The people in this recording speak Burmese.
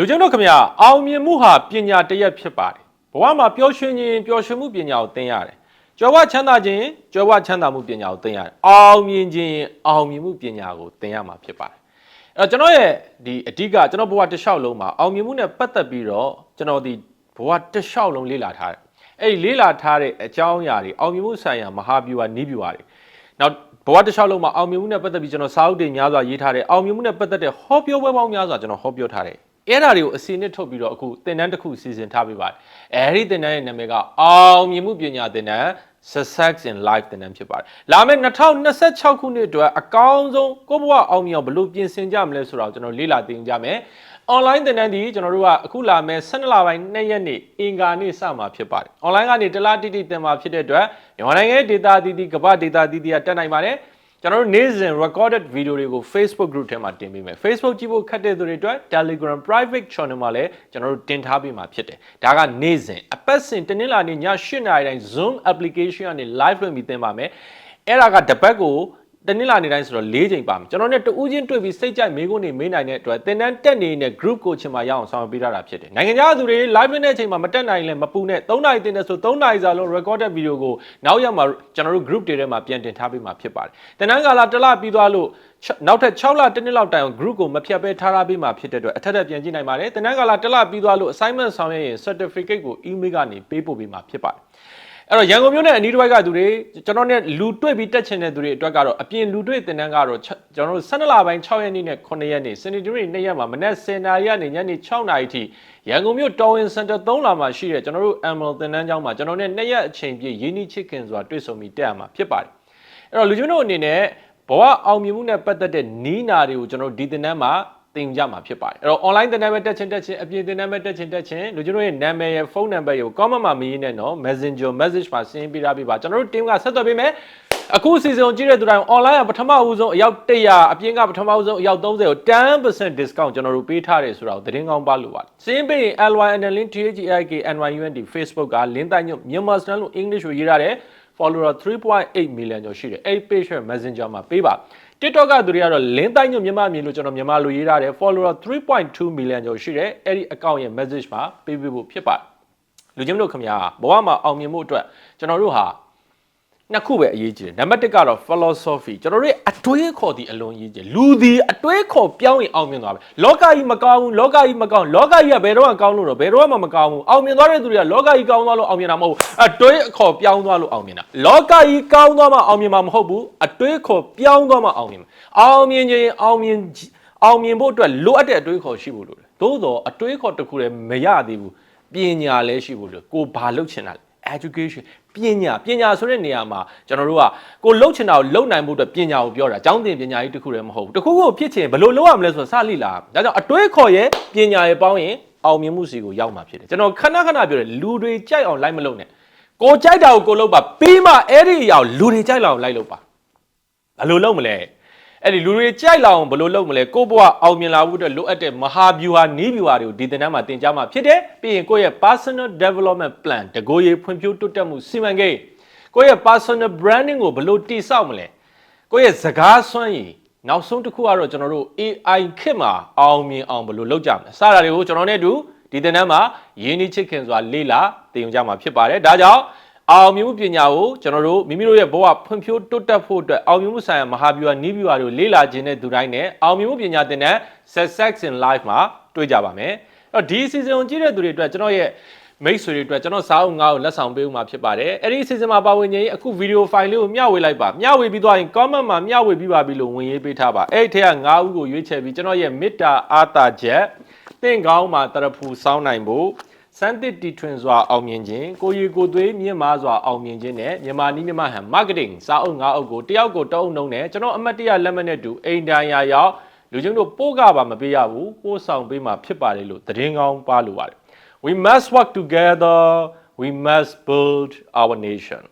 လူချင်းတို့ခမရအောင်မြင်မှုဟာပညာတစ်ရက်ဖြစ်ပါတယ်ဘဝမှာပျော်ရွှင်ခြင်းပျော်ရွှင်မှုပညာကိုသင်ရတယ်ကြွယ်ဝချမ်းသာခြင်းကြွယ်ဝချမ်းသာမှုပညာကိုသင်ရတယ်အောင်မြင်ခြင်းအောင်မြင်မှုပညာကိုသင်ရမှာဖြစ်ပါတယ်အဲ့တော့ကျွန်တော်ရဲ့ဒီအဓိကကျွန်တော်ဘဝတစ်လျှောက်လုံးမှာအောင်မြင်မှုနဲ့ပတ်သက်ပြီးတော့ကျွန်တော်ဒီဘဝတစ်လျှောက်လုံးလေ့လာထားတယ်အဲ့ဒီလေ့လာထားတဲ့အကြောင်းအရာတွေအောင်မြင်မှုဆိုင်ရာမဟာဗျူဟာနီးဗျူဟာတွေနောက်ဘဝတစ်လျှောက်လုံးမှာအောင်မြင်မှုနဲ့ပတ်သက်ပြီးကျွန်တော်စာအုပ်တွေများစွာရေးထားတယ်အောင်မြင်မှုနဲ့ပတ်သက်တဲ့ဟောပြောပွဲပေါင်းများစွာကျွန်တော်ဟောပြောထားတယ် အဲ့ဒါတွေကိုအစီအနှစ်ထုတ်ပြီးတော့အခုသင်တန်းတစ်ခုစီစဉ်ထားပေးပါတယ်အဲဒီသင်တန်းရဲ့နာမည်ကအောင်မြင်မှုပညာသင်တန်း Success in Life သင်တန်းဖြစ်ပါတယ်လာမယ့်2026ခုနှစ်အတွက်အကောင်းဆုံးကိုယ့်ဘဝအောင်မြင်အောင်ဘယ်လိုပြင်ဆင်ကြမလဲဆိုတာကိုကျွန်တော်လေ့လာသင်ကြမယ် online သင်တန်းဒီကျွန်တော်တို့ကအခုလာမယ့်12လပိုင်း2ရက်နေ့အင်္ဂါနေ့စမှာဖြစ်ပါတယ် online ကနေတလားတိတိသင်မှာဖြစ်တဲ့အတွက်မြန်မာနိုင်ငံရဲ့ data အသီးသီးကမ္ဘာ data အသီးသီးကတက်နိုင်ပါတယ် ကျွန်တော်တို့နေ့စဉ် recorded video တွေကို Facebook group ထဲမှာတင်ပေးမယ် Facebook ကြည့်ဖို့ခက်တဲ့သူတွေအတွက် Telegram private channel မှာလည်းကျွန်တော်တို့တင်ထားပေးမှာဖြစ်တယ်ဒါကနေ့စဉ်အပတ်စဉ်တနင်္လာနေ့ည8:00နာရီတိုင်း Zoom application ကနေ live လုပ်ပြီးသင်ပါမယ်အဲ့ဒါကတပတ်ကို တနင်္လာနေ့တိုင်းဆိုတော့၄ချိန်ပါမယ်ကျွန်တော်နဲ့တူးချင်းတွေ့ပြီးစိတ်ကြိုက်မေးခွန်းတွေမေးနိုင်တဲ့အတွက်သင်တန်းတက်နေတဲ့ group coaching မှာရအောင်ဆောင်ရွက်ပေးထားတာဖြစ်တယ်နိုင်ငံခြားသူတွေ live နဲ့အချိန်မှာမတက်နိုင်လည်းမပူနဲ့3နာရီတင်တဲ့ဆို3နာရီစာလုံး recorded video ကိုနောက်ရက်မှာကျွန်တော်တို့ group တွေထဲမှာပြန်တင်ထားပေးမှာဖြစ်ပါတယ်သင်တန်းကာလတစ်လပြီးသွားလို့နောက်ထပ်6လတစ်နှစ်လောက်တိုင်အောင် group ကိုမဖြတ်ဘဲထားထားပေးမှာဖြစ်တဲ့အတွက်အထက်ထပ်ပြန်ကြည့်နိုင်ပါတယ်သင်တန်းကာလတစ်လပြီးသွားလို့ assignment ဆောင်ရွက်ရင် certificate ကို email ကနေပေးပို့ပေးမှာဖြစ်ပါတယ် အဲ့တော့ရန်ကုန်မြို့နဲ့အနီးတစ်ဝိုက်ကသူတွေကျွန်တော်နဲ့လူတွေ့ပြီးတက်ချင်တဲ့သူတွေအတွက်ကတော့အပြင်လူတွေ့တင်တန်းကတော့ကျွန်တော်တို့12လပိုင်း6ရက်နေ့နဲ့9ရက်နေ့စနေနေ့နေ့ရက်မှာမနက်10:00နာရီကနေညနေ6:00နာရီထိရန်ကုန်မြို့တော်ဝင်စင်တာ3လမှာရှိတဲ့ကျွန်တော်တို့ Emerald တင်တန်းကျောင်းမှာကျွန်တော်နဲ့2ရက်အချိန်ပြည့်ရင်းနှီးချစ်ခင်စွာတွေ့ဆုံပြီးတက်ရမှာဖြစ်ပါတယ်အဲ့တော့လူချင်းတို့အနေနဲ့ဘဝအောင်မြင်မှုနဲ့ပတ်သက်တဲ့နီးနာတွေကိုကျွန်တော်တို့ဒီတင်တန်းမှာ သင်ကြမှာဖြစ်ပါတယ်အဲ့တော့ online သင်တန်းပဲတက်ချင်တက်ချင်အပြင်သင်တန်းပဲတက်ချင်တက်ချင်လူကျွန်တော်ရဲ့နာမည်ရဲ့ဖုန်းနံပါတ်ကို comment မှာမရင်းနဲ့နော် Messenger message မှာဆင်းပေးထားပေးပါကျွန်တော်တို့ team ကဆက်သွယ်ပေးမယ်အခုစီစဉ်ကြည့်တဲ့သူတိုင်း online ကပထမဦးဆုံးအယောက်100အပြင်ကပထမဦးဆုံးအယောက်30ကို10% discount ကျွန်တော်တို့ပေးထားတယ်ဆိုတာကိုသတင်းကောင်းပါလို့ပါစင်းပေးရင် LYNLIN THIK NYUND Facebook ကလင်းတိုင်းညမြန်မာစတန်လို့ English ကိုရေးထားတယ် follower 3.8 million ကျော်ရှိတယ်အဲ့ page ရဲ့ messenger မှာပေးပါ TikTok ကသူတွေကတော့လင်းတိုင်းညမြန်မာမြင်လို့ကျွန်တော်မြန်မာလိုရေးထားတယ် follower 3.2 million ကျော်ရှိတယ်အဲ့ဒီ account ရဲ့ message မှာပေးပေးဖို့ဖြစ်ပါတယ်လူချင်းတို့ခင်ဗျာဘဝမှာအောင်မြင်မှုအတွက်ကျွန်တော်တို့ဟာ နှစ်ခုပဲအရေးကြီးတယ်နံပါတ်1ကတော့ philosophy ကျွန်တော်တို့အတွေးခေါ်ဒီအလွန်ရေးကြီးလူဒီအတွေးခေါ်ပြောင်းရင်အောင်မြင်သွားပဲလောကကြီးမကောင်းဘူးလောကကြီးမကောင်းလောကကြီးကဘယ်တော့မှကောင်းလို့တော့ဘယ်တော့မှမကောင်းဘူးအောင်မြင်သွားတဲ့သူတွေကလောကကြီးကောင်းသွားလို့အောင်မြင်တာမဟုတ်ဘူးအတွေးခေါ်ပြောင်းသွားလို့အောင်မြင်တာလောကကြီးကောင်းသွားမှအောင်မြင်မှာမဟုတ်ဘူးအတွေးခေါ်ပြောင်းသွားမှအောင်မြင်မှာအောင်မြင်ခြင်းအောင်မြင်အောင်မြင်ဖို့အတွက်လိုအပ်တဲ့အတွေးခေါ်ရှိဖို့လိုတယ်သို့တော့အတွေးခေါ်တစ်ခုလည်းမရသေးဘူးပညာလည်းရှိဖို့လိုကိုဘာလုပ်ချင်တာလဲ education ပညာပညာဆိုတဲ့နေရာမှာကျွန်တော်တို့ကကိုလှုပ်ချင်တာကိုလှုပ်နိုင်မှုအတွက်ပညာကိုပြောတာအကြောင်းတင်ပညာကြီးတစ်ခုတည်းမဟုတ်ဘူးတစ်ခုခုဖြစ်ချင်ဘယ်လိုလုပ်ရမလဲဆိုတော့စလိလာဒါကြောင့်အတွေးခေါ်ရဲ့ပညာရဲ့ပေါင်းရင်အောင်မြင်မှုစီကိုရောက်မှာဖြစ်တယ်ကျွန်တော်ခဏခဏပြောတယ်လူတွေကြိုက်အောင်လိုက်မလုပ်နဲ့ကိုကြိုက်တာကိုကိုလုပ်ပါပြီးမှအဲ့ဒီအရာကိုလူတွေကြိုက်လာအောင်လိုက်လုပ်ပါဘယ်လိုလုပ်မလဲ အဲ့ဒီလူတွေကြိုက်လာအောင်ဘယ်လိုလုပ်မလဲကိုဘွားအောင်မြင်လာဖို့အတွက်လိုအပ်တဲ့မဟာဗျူဟာနီးဗျူဟာတွေကိုဒီသင်တန်းမှာသင်ကြားမှာဖြစ်တယ်ပြီးရင်ကိုယ့်ရဲ့ personal development plan တကိုယ်ရေးဖွံ့ဖြိုးတိုးတက်မှုစီမံကိန်းကိုယ့်ရဲ့ personal branding ကိုဘယ်လိုတည်ဆောက်မလဲကိုယ့်ရဲ့စကားစွမ်းရည်နောက်ဆုံးတစ်ခုကတော့ကျွန်တော်တို့ AI ခေတ်မှာအောင်မြင်အောင်ဘယ်လိုလုပ်ကြမလဲစတာတွေကိုကျွန်တော်နဲ့အတူဒီသင်တန်းမှာရင်းနှီးချစ်ခင်စွာလေ့လာသင်ယူကြမှာဖြစ်ပါတယ်ဒါကြောင့် အောင်မြင်မှုပညာကိုကျွန်တော်တို့မိမိတို့ရဲ့ဘဝဖွံ့ဖြိုးတိုးတက်ဖို့အတွက်အောင်မြင်မှုဆိုင်ရာမဟာဗျူဟာနည်းဗျူဟာတွေကိုလေ့လာခြင်းတဲ့သူတိုင်းနဲ့အောင်မြင်မှုပညာသင်တန်း Success in Life မှာတွေ့ကြပါမယ်။အဲ့တော့ဒီ season ကိုကြည့်တဲ့သူတွေအတွက်ကျွန်တော်ရဲ့မိတ်ဆွေတွေအတွက်ကျွန်တော်စာအုပ်ငါးကိုလက်ဆောင်ပေးဦးမှာဖြစ်ပါတယ်။အဲ့ဒီ season မှာပါဝင်ခြင်းအခု video file လေးကိုမျှဝေလိုက်ပါ။မျှဝေပြီးသွားရင် comment မှာမျှဝေပြီးပါပြီလို့ဝင်ရေးပေးထားပါ။အဲ့ဒီထက်ကငါးဦးကိုရွေးချယ်ပြီးကျွန်တော်ရဲ့မေတ္တာအားတာချက်သင်ကောင်းမှာတရဖူစောင်းနိုင်ဖို့ စမ်းသစ်တီထွင်စွာအောင်မြင်ခြင်းကိုရီကိုသွေးမြင့်မားစွာအောင်မြင်ခြင်းနဲ့မြန်မာနီးမြန်မာဟန် marketing စာအုပ်ငါးအုပ်ကိုတယောက်ကိုတအုပ်နှုံးနဲ့ကျွန်တော်အမတ်တရလက်မှတ်နဲ့တူအိမ်တန်ရာရောက်လူချင်းတို့ပို့ကပါမပေးရဘူးပို့ဆောင်ပေးမှာဖြစ်ပါတယ်လို့သတင်းကောင်းပါလို့ပါတယ် we must work together we must build our nation